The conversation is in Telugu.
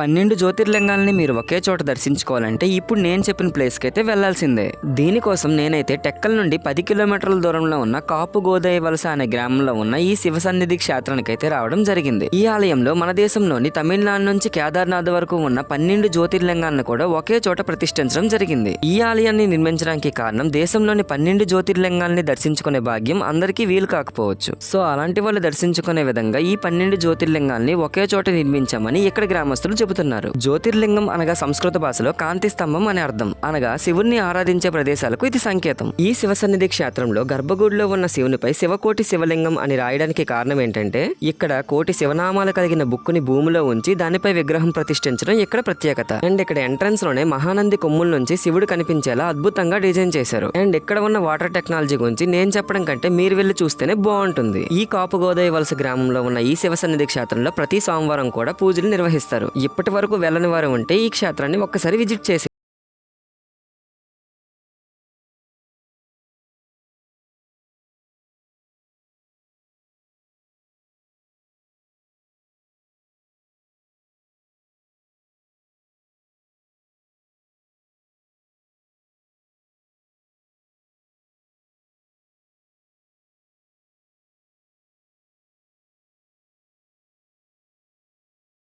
పన్నెండు జ్యోతిర్లింగాలని మీరు ఒకే చోట దర్శించుకోవాలంటే ఇప్పుడు నేను చెప్పిన ప్లేస్కి అయితే వెళ్ళాల్సిందే దీనికోసం నేనైతే టెక్కల నుండి పది కిలోమీటర్ల దూరంలో ఉన్న కాపు గోదాయ వలస అనే గ్రామంలో ఉన్న ఈ శివ సన్నిధి క్షేత్రానికి అయితే రావడం జరిగింది. ఈ ఆలయంలో మన దేశంలోని తమిళనాడు నుంచి కేదార్నాథ్ వరకు ఉన్న పన్నెండు జ్యోతిర్లింగాలను కూడా ఒకే చోట ప్రతిష్ఠించడం జరిగింది. ఈ ఆలయాన్ని నిర్మించడానికి కారణం దేశంలోని పన్నెండు జ్యోతిర్లింగాల్ని దర్శించుకునే భాగ్యం అందరికీ వీలు కాకపోవచ్చు. సో అలాంటి వాళ్ళు దర్శించుకునే విధంగా ఈ పన్నెండు జ్యోతిర్లింగాల్ని ఒకే చోట నిర్మించామని ఇక్కడ గ్రామస్తులు చెబుతున్నారు. జ్యోతిర్లింగం అనగా సంస్కృత భాషలో కాంతి స్తంభం అని అర్థం. అనగా శివుణ్ణి ఆరాధించే ప్రదేశాలకు ఇది సంకేతం. ఈ శివ సన్నిధి క్షేత్రంలో గర్భగుడిలో ఉన్న శివునిపై శివకోటి శివలింగం అని రాయడానికి కారణం ఏంటంటే ఇక్కడ కోటి శివనామాలు కలిగిన బుక్కుని భూమిలో ఉంచి దానిపై విగ్రహం ప్రతిష్ఠించడం ఇక్కడ ప్రత్యేకత. అండ్ ఇక్కడ ఎంట్రన్స్లోనే మహానంది కొమ్ముల నుంచి శివుడు కనిపించేలా అద్భుతంగా డిజైన్ చేశారు. అండ్ ఇక్కడ ఉన్న వాటర్ టెక్నాలజీ గురించి నేను చెప్పడం కంటే మీరు వెళ్ళి చూస్తేనే బాగుంటుంది. ఈ కాపు గోదావరి వలస గ్రామంలో ఉన్న ఈ శివ సన్నిధి క్షేత్రంలో ప్రతి సోమవారం కూడా పూజలు నిర్వహిస్తారు. ఇప్పటి వరకు వెళ్ళని వారు ఉంటే ఈ క్షేత్రాన్ని ఒక్కసారి విజిట్ చేసి